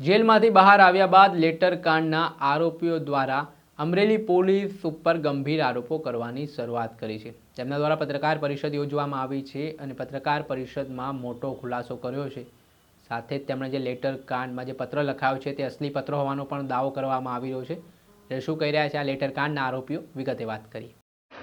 જેલમાંથી બહાર આવ્યા બાદ લેટર કાંડના આરોપીઓ દ્વારા અમરેલી પોલીસ ઉપર ગંભીર આરોપો કરવાની શરૂઆત કરી છે. તેમના દ્વારા પત્રકાર પરિષદ યોજવામાં આવી છે અને પત્રકાર પરિષદમાં મોટો ખુલાસો કર્યો છે. સાથે જ તેમણે જે લેટર કાંડમાં જે પત્ર લખાયો છે તે અસલી પત્ર હોવાનો પણ દાવો કરવામાં આવી રહ્યો છે. એટલે શું કહી રહ્યા છે આ લેટર કાંડના આરોપીઓ વિગતે વાત કરી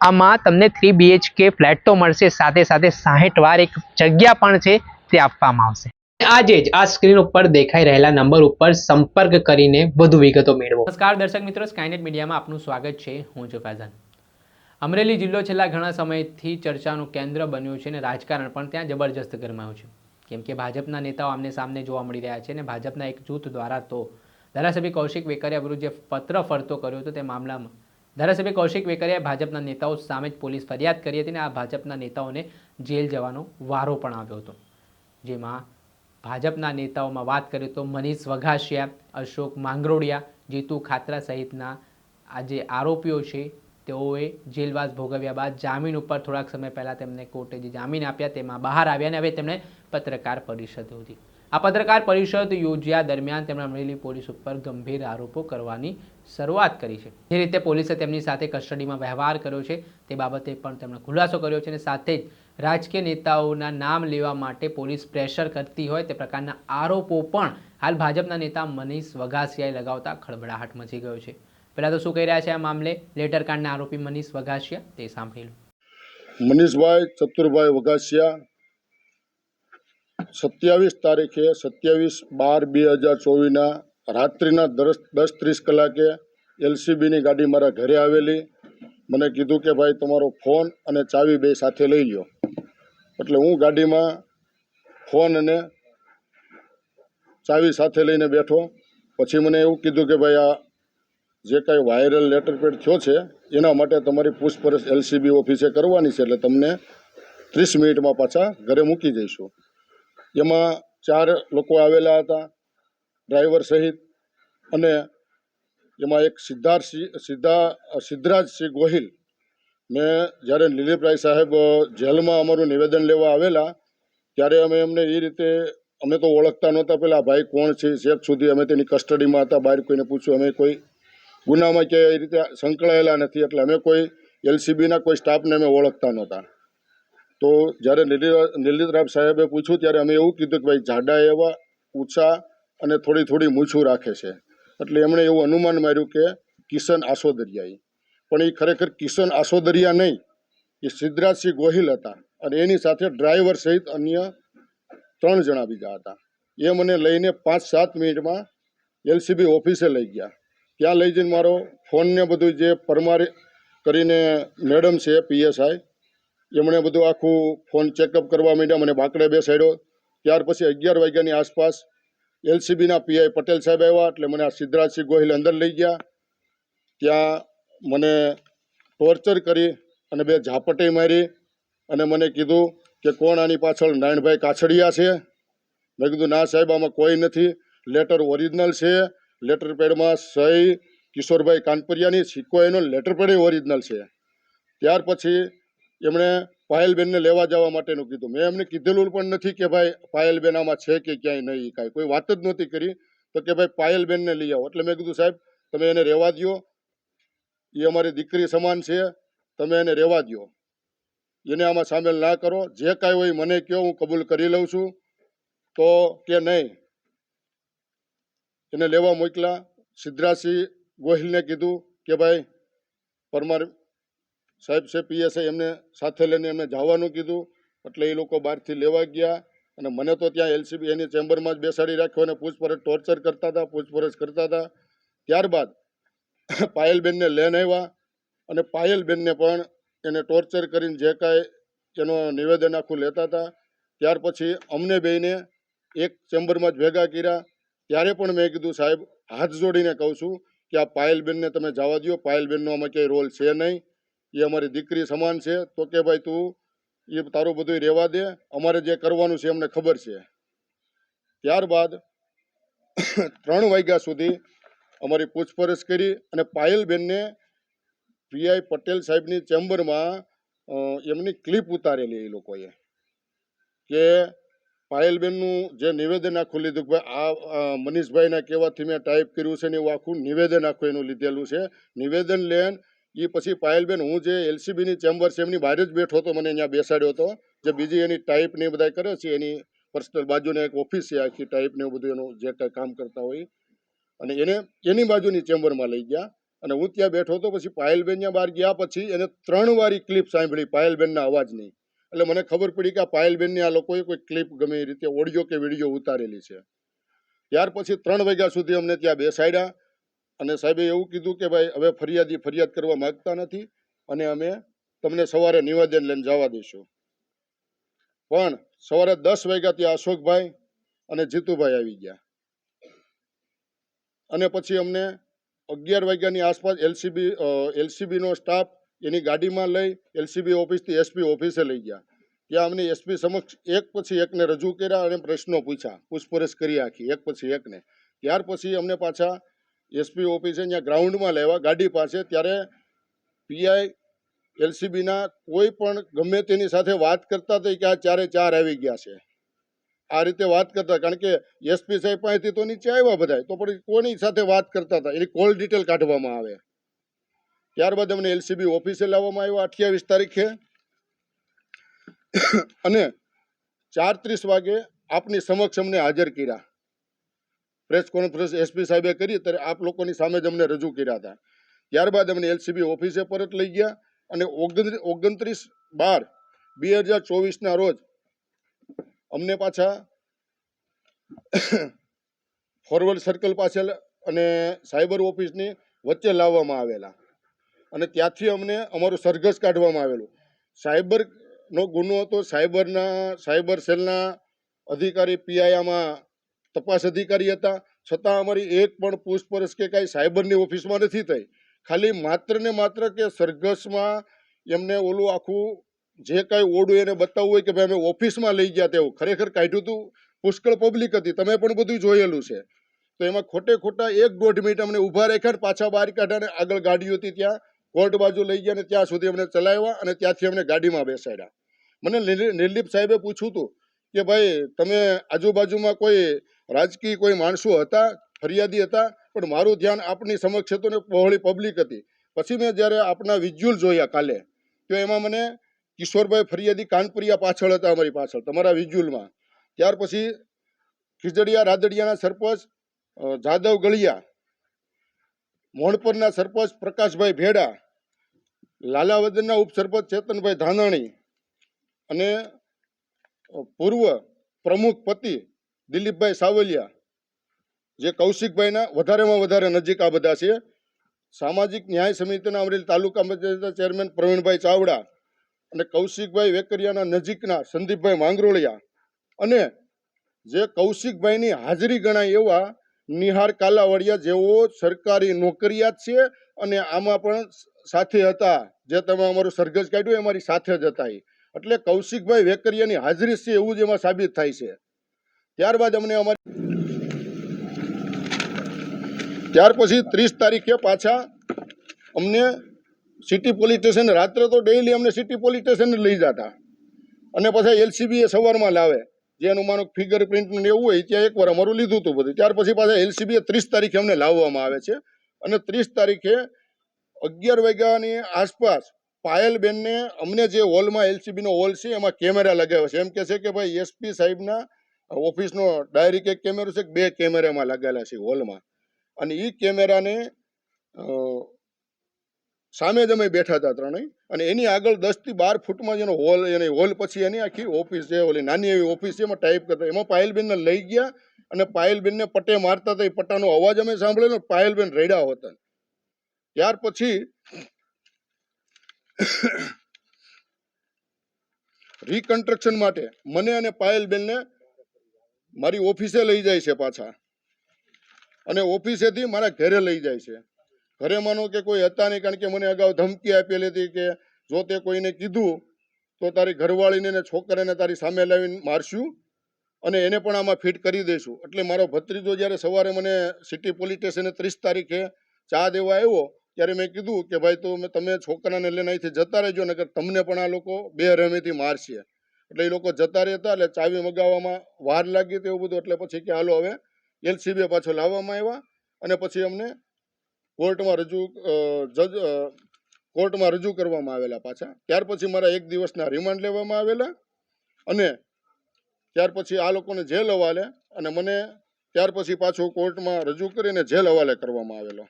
આમાં તમને થ્રી બીએચકે ફ્લેટ તો મળશે સાથે સાથે સાહીઠ વાર એક જગ્યા પણ છે તે આપવામાં આવશે. આજે જ આ સ્ક્રીન ઉપર દેખાઈ રહેલા નંબર ઉપર સંપર્ક કરીને વધુ વિગતો મેળવો. નમસ્કાર દર્શક મિત્રો સ્કાયનેટ મીડિયામાં આપનું સ્વાગત છે. હું છું ફૈઝાન. અમરેલી જિલ્લો છેલ્લા ઘણા સમયથી ચર્ચાનું કેન્દ્ર બન્યું છે અને રાજકારણ પણ ત્યાં જબરજસ્ત ગરમાયું છે. કેમ કે ભાજપના નેતાઓ આમને સામને જોવા મળી રહ્યા છે અને ભાજપના એક જૂથ દ્વારા તો ધારાસભ્ય કૌશિક વેકરિયા વિરુદ્ધ જે પત્ર ફરતો કર્યો હતો તે મામલામાં ધારાસભ્ય કૌશિક વેકરિયાએ ભાજપના નેતાઓ સામે જ પોલીસ ફરિયાદ કરી હતી અને આ ભાજપના નેતાઓને જેલ જવાનો વારો પણ આવ્યો હતો. જેમાં ભાજપના નેતાઓમાં વાત કરીએ તો મનીષ વઘાસિયા, અશોક માંગરોડિયા, જીતુ ખાતરા સહિતના આ જે આરોપીઓ છે, તેઓએ જેલવાસ ભોગવ્યા બાદ જામીન ઉપર થોડાક સમય પહેલાં તેમને કોર્ટે જે જામીન આપ્યા તેમાં બહાર આવ્યા અને હવે તેમણે પત્રકાર પરિષદ યોજી આ પત્રકાર પરિષદ યોજ્યા દરમિયાન તેમણે અમરેલી પોલીસ ઉપર ગંભીર આરોપો કરવાની શરૂઆત કરી છે. જે રીતે પોલીસે તેમની સાથે કસ્ટડીમાં વ્યવહાર કર્યો છે, તે બાબતે પણ તેમણે ખુલાસો કર્યો છે અને સાથે જ રાજકીય નેતાઓના નામ લેવા માટે પોલીસ પ્રેશર કરતી હોય તે પ્રકારના આરોપો પણ હાલ ભાજપના નેતા મનીષ વઘાસિયાએ લગાવતા ખળબળાહટ મચી ગયો છે. પહેલા તો શું કહી રહ્યા છે આ મામલે? લેટર કાંડના આરોપી મનીષ વઘાસિયા, તે સાંભળી લો. મનીષભાઈ ચતુરભાઈ વઘાસિયા સત્યાવીસ તારીખે સત્યાવીસ બાર બે હજાર ચોવીસના રાત્રિના દસ દસ ત્રીસ કલાકે એલસીબીની ગાડી મારા ઘરે આવેલી. મને કીધું કે ભાઈ તમારો ફોન અને ચાવી બે સાથે લઈ લો એટલે હું ગાડીમાં ફોન અને ચાવી સાથે લઈને બેઠો. પછી મને એવું કીધું કે ભાઈ આ જે કાંઈ વાયરલ લેટર પેડ થયો છે, એના માટે તમારી પૂછપરછ એલસીબી ઓફિસે કરવાની છે, એટલે તમને ત્રીસ મિનિટમાં પાછા ઘરે મૂકી જઈશું. એમાં ચાર લોકો આવેલા હતા, ડ્રાઈવર સહિત અને એમાં એક સિદ્ધાર્થસિંહ સિદ્ધા સિદ્ધરાજસિંહ ગોહિલ. મેં જ્યારે લીલીપરાય સાહેબ જેલમાં અમારું નિવેદન લેવા આવેલા, ત્યારે અમે એમને એ રીતે, અમે તો ઓળખતા નહોતા પેલા ભાઈ કોણ છે? શેખ સુધી અમે તેની કસ્ટડીમાં હતા, બહાર કોઈને પૂછ્યું, અમે કોઈ ગુનામાં કે એ રીતે સંકળાયેલા નથી. એટલે અમે કોઈ એલસીબીના, કોઈ સ્ટાફને અમે ઓળખતા નહોતા. તો જ્યારે નિલિતરાબ સાહેબે પૂછ્યું, ત્યારે અમે એવું કીધું કે ભાઈ, જાડા એવા ઊંચા અને થોડી થોડી મૂછું રાખે છે. એટલે એમણે એવું અનુમાન માર્યું કે કિશન આસોદરિયાઈ. પણ એ ખરેખર કિશન આસોદરિયા નહીં. એ સિદ્ધરાજસિંહ ગોહિલ હતા અને એની સાથે ડ્રાઈવર સહિત અન્ય ત્રણ જણા બીજા હતા. એ મને લઈને પાંચ, સાત મિનિટમાં એલસીબી ઓફિસે લઈ ગયા. ત્યાં લઈ જઈને મારો ફોનને બધું જે પરમાર કરીને મેડમ છે, પીએસઆઈ એમણે બધું આખું ફોન ચેકઅપ કરવા માંડ્યા, મને બાંકડે બેસાડ્યો. ત્યાર પછી અગિયાર વાગ્યાની આસપાસ એલસીબીના પીઆઈ પટેલ સાહેબ આવ્યા, એટલે મને આ સિદ્ધરાજસિંહ ગોહિલ અંદર લઈ ગયા. ત્યાં મને ટોર્ચર કરી અને બે ઝાપટી મારી અને મને કીધું કે કોણ આની પાછળ નારાયણભાઈ કાછડિયા છે? મેં કીધું, ના સાહેબ, આમાં કોઈ નથી. લેટર ઓરિજિનલ છે. લેટર પેડમાં સહી કિશોરભાઈ કાનપરિયાની, સિક્કો એનો લેટર પેડ ઓરિજિનલ છે. ત્યાર પછી એમણે પાયલબેનને લેવા જવા માટેનું કીધું. મેં એમને કીધેલું પણ નથી કે ભાઈ પાયલબેન આમાં છે કે ક્યાંય નહીં કાંઈ. કોઈ વાત જ નહોતી કરી તો કે ભાઈ પાયલબેનને લઈ આવો. એટલે મેં કીધું, સાહેબ, તમે એને રહેવા દો એ અમારી દીકરી સમાન છે. તમે એને રહેવા દો એને આમાં સામેલ ના કરો. જે કાંઈ હોય મને કહો હું કબૂલ કરી લઉં છું. તો કે નહીં. એને લેવા મોકલા. સિદ્ધરાજસિંહ ગોહિલને કીધું કે ભાઈ પરમાર સાહેબ છે પીએસઆઈ એમને સાથે લઈને એમને જવાનું કીધું. એટલે એ લોકો બહારથી લેવા ગયા અને મને તો ત્યાં એલસીબી એની ચેમ્બરમાં જ બેસાડી રાખ્યો અને પૂછપરછ ટોર્ચર કરતા હતા, પૂછપરછ કરતા હતા. ત્યારબાદ પાયલબેનને લઈને આવ્યા અને પાયલબેનને પણ એને ટોર્ચર કરીને જે કાંઈ એનો નિવેદન આખું લેતા હતા. ત્યાર પછી અમને બેને એક ચેમ્બરમાં જ ભેગા કર્યા. ત્યારે પણ મેં કીધું, સાહેબ, હાથ જોડીને કહું છું કે આ પાયલબેનને તમે જવા દો પાયલબેનનો આમાં ક્યાંય રોલ છે નહીં. એ અમારી દીકરી સમાન છે, તો કે ભાઈ તું એ તારું બધું રહેવા દે, અમારે જે કરવાનું છે એમને ખબર છે. ત્યારબાદ ત્રણ વાગ્યા સુધી અમારી પૂછપરછ કરી અને પાયલબેનને પીઆઈ પટેલ સાહેબની ચેમ્બરમાં એમની ક્લિપ ઉતારેલી એ લોકોએ કે પાયલબેનનું જે નિવેદન આખું લીધું કે ભાઈ આ મનીષભાઈના કહેવાથી મેં ટાઈપ કર્યું છે ને એવું આખું નિવેદન આખું એનું લીધેલું છે. નિવેદન લેન એ પછી પાયલબેન, હું જે એલસીબીની ચેમ્બર છે એમની બહાર જ બેઠો હતો, મને અહીંયા બેસાડ્યો હતો. જે બીજી એની ટાઈપ ને બધા કરે છે, એની પર્સનલ બાજુને એક ઓફિસ છે આખી ટાઈપ ને બધું એનું જે કાંઈ કામ કરતા હોય. અને એને, એની બાજુની ચેમ્બરમાં લઈ ગયા. અને હું ત્યાં બેઠો હતો, પછી પાયલબેન ત્યાં બહાર ગયા પછી એને ત્રણ વારી ક્લિપ સાંભળી, પાયલબેનના અવાજની. એટલે મને ખબર પડી કે આ પાયલબેનની આ લોકોએ કોઈ ક્લિપ ગમે એ રીતે ઓડિયો કે વીડિયો ઉતારેલી છે. ત્યાર પછી ત્રણ વાગ્યા સુધી અમને ત્યાં બેસાડ્યા. અને સાહેબે એવું કીધું કે ભાઈ, હવે ફરિયાદી ફરિયાદ કરવા માંગતા નથી અને અમે તમને સવારે નિવેદન લઈને જવા દઈશું. પણ સવારે દસ વાગ્યાથી અશોકભાઈ અને જીતુભાઈ આવી ગયા. અને પછી અમને અગિયાર વાગ્યાની આસપાસ એલસીબી એલસીબીનો સ્ટાફ એની ગાડીમાં લઈ એલસીબી ઓફિસથી એસપી ઓફિસે લઈ ગયા. ત્યાં અમને એસપી સમક્ષ એક પછી એકને રજૂ કર્યા અને પ્રશ્નો પૂછ્યા, પૂછપરછ કરી આખી, એક પછી એકને. ત્યાર પછી અમને પાછા એસપી ઓફિસે ત્યાં ગ્રાઉન્ડમાં લેવા, ગાડી પાસે, ત્યારે પીઆઈ એલસીબીના કોઈ પણ ગમે તેની સાથે વાત કરતા હતા કે આ ચારે ચાર આવી ગયા છે. આ રીતે વાત કરતા, કારણ કે એસપી સાહેબ પાસેથી તો નીચે આવ્યા બધા તો પણ કોની સાથે વાત કરતા હતા? એની કોલ ડિટેલ કાઢવામાં આવે. ત્યારબાદ અમને એલસીબી ઓફિસે લાવવામાં આવ્યો અઠ્યાવીસ તારીખે. અને ચાર ત્રીસ વાગે આપની સમક્ષ અમને હાજર કર્યા. પ્રેસ કોન્ફરન્સ એસપી સાહેબે કરી ત્યારે આપ લોકોની સામે જ અમને રજૂ કર્યા હતા. ત્યારબાદ અમને એલસીબી ઓફિસે પરત લઈ ગયા અને ઓગણ- ઓગણત્રીસ બાર બે હજાર ચોવીસના રોજ અમને પાછા ફોરવર્ડ સર્કલ પાસે અને સાયબર ઓફિસની વચ્ચે લાવવામાં આવેલા. અને ત્યાંથી અમને અમારું સરઘસ કાઢવામાં આવેલું. સાયબરનો ગુનો હતો, સાયબરના, સાયબર સેલના અધિકારી પીઆઈ આમાં તપાસ અધિકારી હતા. છતાં અમારી એક પણ પૂછપરછ કે કાંઈ સાયબરની ઓફિસમાં નથી થઈ. ખાલી માત્ર ને માત્ર કે સરઘસમાં એમને ઓલું આખું જે કાંઈ ઓડું એને બતાવવું હોય કે ભાઈ અમે ઓફિસમાં લઈ ગયા તેવું. ખરેખર કાઢ્યું હતું પુષ્કળ પબ્લિક હતી. તમે પણ બધું જોયેલું છે. તો એમાં ખોટે ખોટા એક દોઢ મિનિટ અમને ઊભા રાખ્યા પાછા બહાર કાઢ્યા અને આગળ ગાડીઓ હતી ત્યાં. કોર્ટ બાજુ લઈ ગયા અને ત્યાં સુધી અમને ચલાવ્યા અને ત્યાંથી અમને ગાડીમાં બેસાડ્યા. મને નિર- નિર્લિપ સાહેબે પૂછ્યું હતું કે ભાઈ તમે આજુબાજુમાં કોઈ રાજકીય કોઈ માણસો હતા, ફરિયાદી હતા, પણ મારું ધ્યાન આપની સમક્ષ હતું ને પહોળી પબ્લિક હતી. પછી મેં જ્યારે આપના વિઝ્યુઅલ જોયા કાલે, તો એમાં મને કિશોરભાઈ ફરિયાદી કાનપુરિયા પાછળ હતા અમારી પાછળ, તમારા વિઝ્યુઅલમાં ત્યાર પછી ખીજડીયા રાદડિયાના સરપંચ જાદવ ગળિયા, મોણપરના સરપંચ પ્રકાશભાઈ ભેડા, લાલાવદનના ઉપસરપંચ ચેતનભાઈ ધાનાણી અને પૂર્વ પ્રમુખ પતિ દિલીપભાઈ સાવલિયા, જે કૌશિકભાઈના વધારેમાં વધારે નજીક આ બધા છે. સામાજિક ન્યાય સમિતિના અમરેલી તાલુકા પંચાયતના ચેરમેન પ્રવીણભાઈ ચાવડા અને કૌશિકભાઈ વેકરિયાના નજીકના સંદીપભાઈ માંગરોળિયા અને જે કૌશિકભાઈની હાજરી ગણાય એવા નિહાર કાલાવડિયા જેઓ સરકારી નોકરિયાત છે અને આમાં પણ સાથે હતા. જે તમે અમારું સરઘસ કાઢ્યું, એ અમારી સાથે જ હતા એટલે કૌશિકભાઈ વેકરિયાની હાજરી છે એવું જ એમાં સાબિત થાય છે. ત્યારબાદ અમને અમારી ત્યાર પછી ત્રીસ તારીખે પાછા અમને સિટી પોલીસ સ્ટેશન, રાત્રે તો ડેઈલી અમને સિટી પોલીસ સ્ટેશન લઈ જતા. અને પછી એલસીબી એ સવારમાં લાવે. જે એનું માનો ફિગર પ્રિન્ટ ને એવું હોય ત્યાં એકવાર અમારું લીધું હતું બધું. ત્યાર પછી પાછા એલસીબી ત્રીસ તારીખે અમને લાવવામાં આવે છે. અને ત્રીસ તારીખે અગિયાર વાગ્યાની આસપાસ પાયલબેનને અમને જે હોલમાં, એલસીબીનો હોલ છે, એમાં કેમેરા લગાવ્યો છે. એમ કે છે કે ભાઈ, એસપી સાહેબના ઓફિસનો ડાયરેક્ટ એક કેમેરો છે, બે કેમેરામાં લગાવેલા છે હોલમાં. અને એ કેમેરાને સામે જ અમે બેઠા હતા ત્રણેય. અને એની આગળ દસથી બાર ફૂટમાં જેનો હોલ, એની હોલ પછી એની આખી ઓફિસ છે, ઓલી નાની એવી ઓફિસ છે, એમાં ટાઈપ કરતા એમાં પાયલબેનને લઈ ગયા અને પાયલબેનને પટ્ટે મારતા હતા. એ પટ્ટાનો અવાજ અમે સાંભળેલો પાયલબેન રેડ્યા હતા. ત્યાર પછી રિકન્સ્ટ્રક્શન માટે મને અને પાયલબેનને મારી ઓફિસે લઈ જાય છે પાછા. અને ઓફિસેથી મારા ઘરે લઈ જાય છે. ઘરે માનો કે કોઈ હતા નહીં કારણ કે મને અગાઉ ધમકી આપેલી હતી કે જો તે કોઈને કીધું, તો તારી ઘરવાળીને ને છોકરાને તારી સામે લાવીને મારશું અને એને પણ આમાં ફિટ કરી દઈશું એટલે મારો ભત્રીજો જ્યારે સવારે મને સિટી પોલીસ સ્ટેશને ત્રીસ તારીખે ચા દેવા આવ્યો, ત્યારે મેં કીધું કે ભાઈ તો મેં તમે છોકરાને લઈને અહીંથી જતા રહેજો, નકર તમને પણ આ લોકો બે રમેથી મારશે. એટલે એ લોકો જતા રહેતા એટલે ચાવી મગાવવામાં વાર લાગી હતી એવું બધું. એટલે પછી કે હાલો હવે એલસીબી પાછો લાવવામાં આવ્યા અને પછી અમને કોર્ટમાં રજૂ જજ કોર્ટમાં રજૂ કરવામાં આવેલા પાછા. ત્યાર પછી મારા એક દિવસના રિમાન્ડ લેવામાં આવેલા અને ત્યાર પછી આ લોકોને જેલ હવાલે અને મને ત્યાર પછી પાછું કોર્ટમાં રજૂ કરીને જેલ હવાલે કરવામાં આવેલો.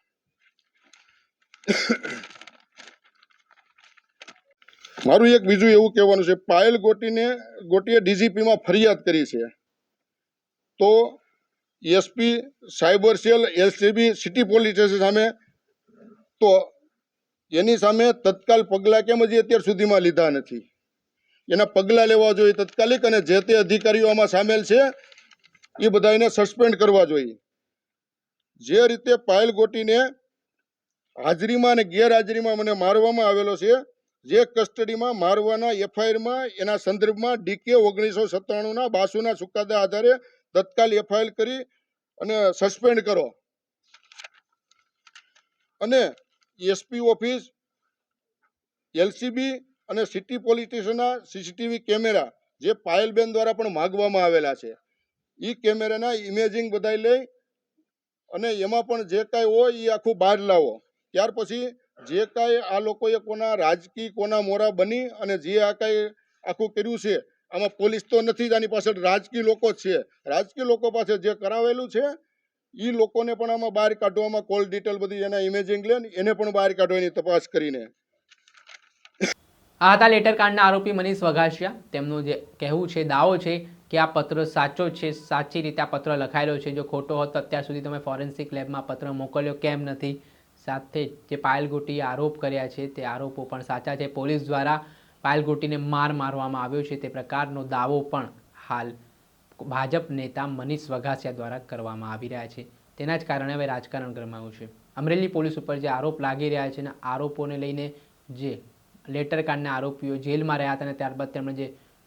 મારું એક બીજું એવું કહેવાનું છે, પાયલ ગોટીને, ગોટીએ ડીજીપીમાં ફરિયાદ કરી છે. તો SP cyber cell, LCB, city police સામે. તો એની સામે તત્કાલ પગલાં કેમ હજી અત્યાર સુધીમાં લીધા નથી? એના પગલાં લેવા જોઈએ તત્કાલિક અને જે તે અધિકારીઓ આમાં સામેલ છે, એ બધાને સસ્પેન્ડ કરવા જોઈએ. જે રીતે પાયલ ગોટીને હાજરીમાં અને ગેરહાજરીમાં મને મારવામાં આવેલો છે જે કસ્ટડીમાં મારવાના એફઆઈઆરમાં, એના સંદર્ભમાં ડીકે ઓગણીસો સત્તાણુંના બાસુના ચુકાદા આધારે તત્કાલ એફઆઈઆર કરી અને સસ્પેન્ડ કરો. અને એસપી ઓફિસ, એલસીબી અને સિટી પોલીસ સીસીટીવી કેમેરા જે પાયલબેન દ્વારા પણ માગવામાં આવેલા છે. એ કેમેરાના ઇમેજિંગ બધાય લઈ અને એમાં પણ જે કાંઈ હોય એ આખું બહાર લાવો. ત્યાર પછી જે કાંઈ આ લોકોએ કોના રાજકીય, કોના મોરા બની અને જે આ કાંઈ આખું કર્યું છે, આમાં પોલીસ તો નથી જ આની પાછળ, રાજકીય લોકો છે. રાજકીય લોકો પાસે જે કરાવેલું છે એ લોકોને પણ આમાં બહાર કાઢવામાં કોલ ડિટેલ બધી એના ઇમેજિંગ લે એને પણ બહાર કાઢવાની તપાસ કરીને. આ હતા લેટર કાંડના આરોપી મનીષ વઘાસિયા. તેમનું જે કહેવું છે, દાવો છે કે આ પત્ર સાચો છે, સાચી રીતે આ પત્ર લખાયેલો છે. જો ખોટો હોત અત્યાર સુધી તમે ફોરેન્સિક લેબમાં પત્ર મોકલ્યો, કેમ નથી? સાથે જે પાયલ ગોટીએ આરોપ કર્યા છે, તે આરોપો પણ સાચા છે. પોલીસ દ્વારા પાયલ ગોટીને માર મારવામાં આવ્યો છે. તે પ્રકારનો દાવો પણ હાલ ભાજપ નેતા મનીષ વઘાસિયા દ્વારા કરવામાં આવી રહ્યા છે. તેના જ કારણે હવે રાજકારણ ગરમાયું છે. અમરેલી પોલીસ ઉપર જે આરોપ લાગી રહ્યા છે અને આરોપોને લઈને જે લેટર કાંડના આરોપીઓ જેલમાં રહ્યા હતા અને ત્યારબાદ તેમણે જે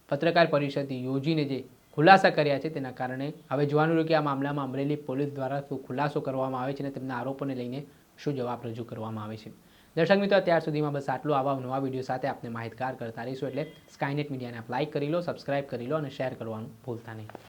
પત્રકાર પરિષદ યોજીને જે ખુલાસા કર્યા છે તેના કારણે હવે જોવાનું રહ્યું કે આ મામલામાં અમરેલી પોલીસ દ્વારા શું ખુલાસો કરવામાં આવે છે અને તેમના આરોપોને લઈને શું જવાબ રજૂ કરવામાં આવે છે. દર્શક મિત્રો, અત્યાર સુધીમાં બસ આટલું. આવા નવા વીડિયો સાથે આપને માહિતગાર કરતા રહીશું એટલે સ્કાયનેટ મીડિયાને આપ લાઇક કરી લો સબસ્ક્રાઇબ કરી લો અને શેર કરવાનું ભૂલતા નહીં.